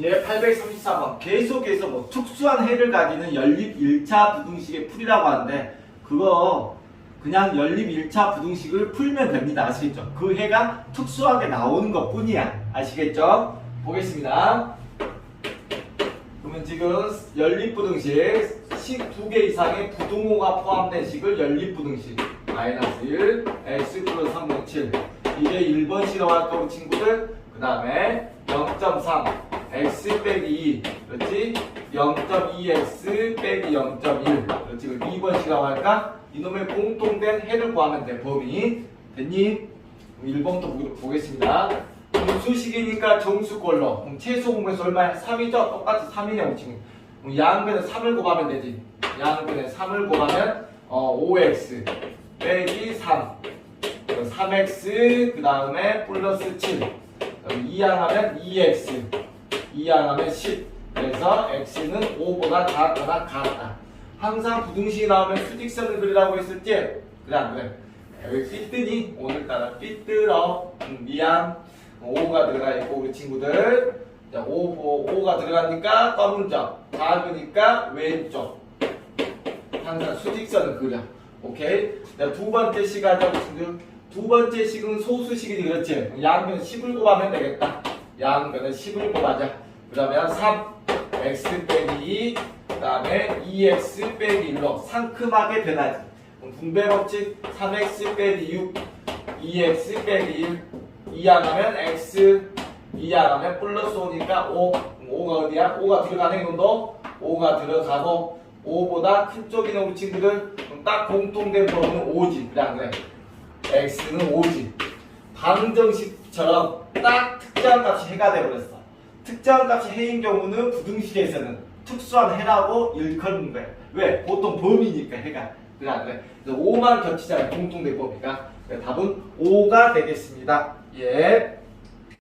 예, 834번. 계속해서 뭐 특수한 해를 가지는 연립 1차 부등식의 풀이라고 하는데 그거 그냥 연립 1차 부등식을 풀면 됩니다. 아시겠죠? 그 해가 특수하게 나오는 것 뿐이야. 아시겠죠? 보겠습니다. 그러면 지금 연립 부등식 식 두 개 이상의 부등호가 포함된 식을 연립 부등식 마이너스 1 x 플러스 3분의 7 이게 1번 실험할 거고 친구들 그 다음에 0.3 x 빼기 2 그렇지? 0.2x 빼기 0.1 그렇지? 그럼 2번 실험할까? 이놈의 공통된 해를 구하면 돼 범위. 됐니? 1번부터 보겠습니다. 수식이니까 정수꼴로. 그럼 최소 공배수 얼마야? 3이죠? 똑같이 3이냐고 친구 그럼 양변에 3을 곱하면 되지. 양변에 3을 곱하면 어, 5x 빼기 3 3x 그 다음에 플러스 7 2양하면 2x 2양하면 10 그래서 x는 5보다 작거나 같다. 항상 부등식이 나오면 수직선을 그리라고 했었지? 그래 안 그래? 여기 삐뜨니? 오늘따라 삐뚤어 음, 미안. 5가 들어가 있고 우리 친구들. 자, 5, 5, 가 들어가니까 검은 점 작으니까 왼쪽. 항상 수직선을 그려. 오케이? 자, 두 번째 식 하자고 친구들 두 번째 식은 소수식이지 그렇지? 양변 10을 곱하면 되겠다. 양변에 10을 곱하자. 그러면 3 x 빼기 2 그 다음에 2x 빼기 1로 상큼하게 변하지. 분배 법칙 3x 빼기 6 2x 빼기 1 2항하면 x 2항하면 플러스 5니까 5 5가 어디야? 5가 들어가네 이놈도? 5가 들어가고 5보다 큰 쪽이네 우리 친구들. 딱 공통된 범위는 5지 그래 안 x는 5지. 방정식처럼 딱 특정한 값이 해가 되어버렸어. 특정한 값이 해인 경우는 부등식에서는 특수한 해라고 일컬는 거야. 왜? 보통 범위니까 해가. 그래 안 그래? 그래서 5만 겹치잖아요 공통된 범위가. 답은 5가 되겠습니다. 예.